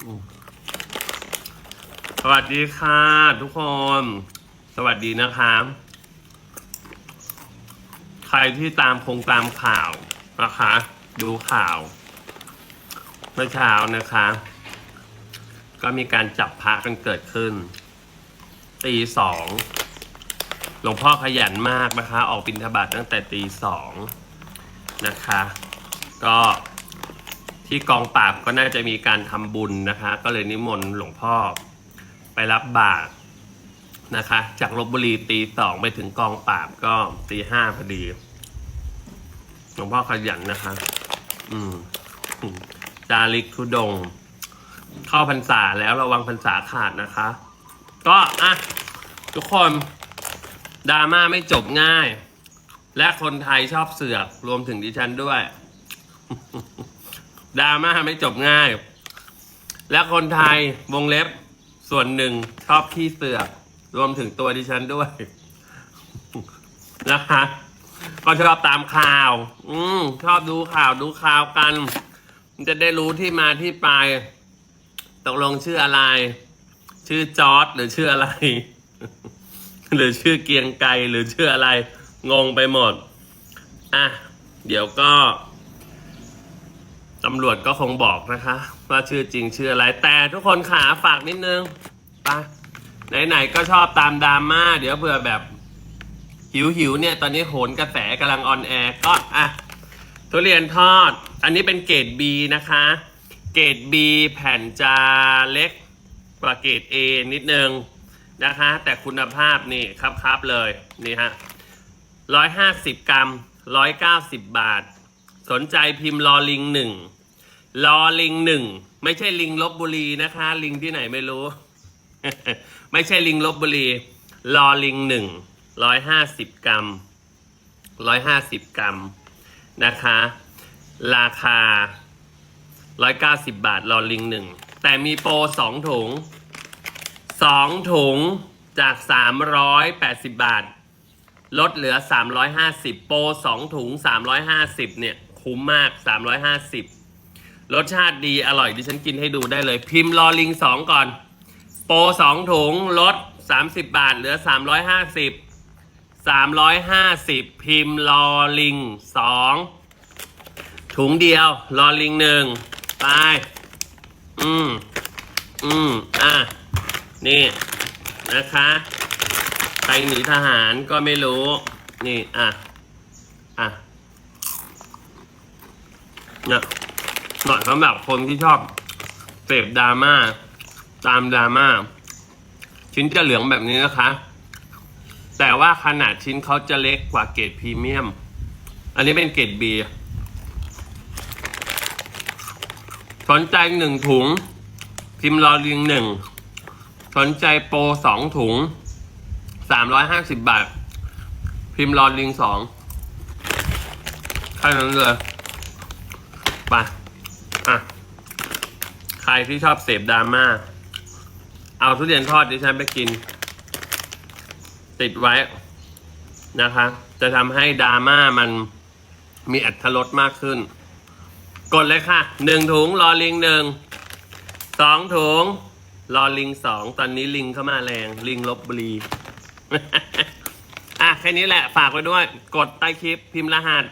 สวัสดีค่ะ ทุกคน สวัสดีนะครับใครที่ตามคงตามข่าวนะคะ ดูข่าวเมื่อเช้านะคะ ก็มีการจับพระกันเกิดขึ้น ตีสองหลวงพ่อขยันมากนะคะ ออกบิณฑบาตตั้งแต่ตีสองนะคะ ก็ ที่กองปราบก็น่าจะมีการทำบุญนะคะ ก็เลยนิมนต์หลวงพ่อไปรับบาตรนะคะ จากลบบุรีตีสองไปถึงกองปราบก็ตีห้าพอดี หลวงพ่อขยันนะคะ อืมจาริกทุดง เข้าพรรษาแล้วระวังพรรษาขาดนะคะ ก็อะทุกคนดราม่าไม่จบง่าย และคนไทยชอบเสือกรวมถึงดิฉันด้วย ดราม่าไม่จบง่าย และคนไทยวงเล็บส่วนหนึ่งชอบขี้เสือก รวมถึงตัวดิฉันด้วย นะคะก็ชอบตามข่าว อืมชอบดูข่าวดูข่าวกัน จะได้รู้ที่มาที่ไป ตกลงชื่ออะไร ชื่อจอร์ดหรือชื่ออะไร หรือชื่อเกียงไกรหรือชื่ออะไร งงไปหมด อะ เดี๋ยวก็ ตำรวจก็คงบอกนะคะ ว่าชื่อจริงชื่ออะไร แต่ทุกคนขาฝากนิดนึงไปไหนๆก็ชอบตามดราม่าเดี๋ยวเผื่อแบบ หิวหิวๆเนี่ย ตอนนี้โหนกระแสกำลังออนแอร์ก็อะทุเรียนทอด อันนี้เป็นเกรด B นะคะ เกรด B แผ่นจะเล็กกว่าเกรด A นิดนึงนะคะ แต่คุณภาพนี่ครับครับเลย นี่ฮะร้อยห้าสิบกรัมร้อยเก้าสิบบาท สนใจพิมพ์ลอลิงหนึ่งลอลิงหนึ่งไม่ใช่ลิงลบบุรีนะคะ ลิงที่ไหนไม่รู้ ไม่ใช่ลิงลบบุรีลอลิงหนึ่งร้อยห้าสิบกรัมร้อยห้าสิบกรัมนะคะ ราคา190บบาทรอลิงหนึ่งแต่มีโปร2ถุง2ถุงจาก380บบาท ลดเหลือ350โปร2ถุง350เนี่ย คุ้มมาก 350 รสชาติดีอร่อยดิฉันกินให้ดูได้เลย พิมพ์รอลิง 2 ก่อน โปร2ถุงลด 30 บาทเหลือ 350 350 พิมพ์ลอลิงสองถุงเดียวลอลิงหนึ่งไป อืม อืม อะ นี่ นะคะ ใครหนีทหารก็ไม่รู้ นี่ อะ อะ เนี่ยหน่อยสำหรับคนที่ชอบเสพดราม่าตามดราม่าชิ้นจะเหลืองแบบนี้นะคะ แต่ว่าขนาดชิ้นเขาจะเล็กกว่าเกรดพรีเมียม อันนี้เป็นเกรด B สนใจหนึ่งถุง พิมพ์รอลิงหนึ่งสนใจโปรสองถุงสามร้อยห้าสิบบาท พิมพ์รอลิงสองแค่นั้นเลย ไปอะ ใครที่ชอบเสพดราม่า เอาทุเรียนทอดดิฉันไปกิน ติดไว้นะคะ จะทำให้ดราม่ามันมีอัตรสมากขึ้น กดเลยค่ะหนึ่งถุงรอลิงหนึ่งสองถุงรอลิงสองตอนนี้ลิงเข้ามาแรง ลิงลบบุรี อะ แค่นี้แหละ ฝากไว้ด้วย กดใต้คลิปพิมพ์รหัส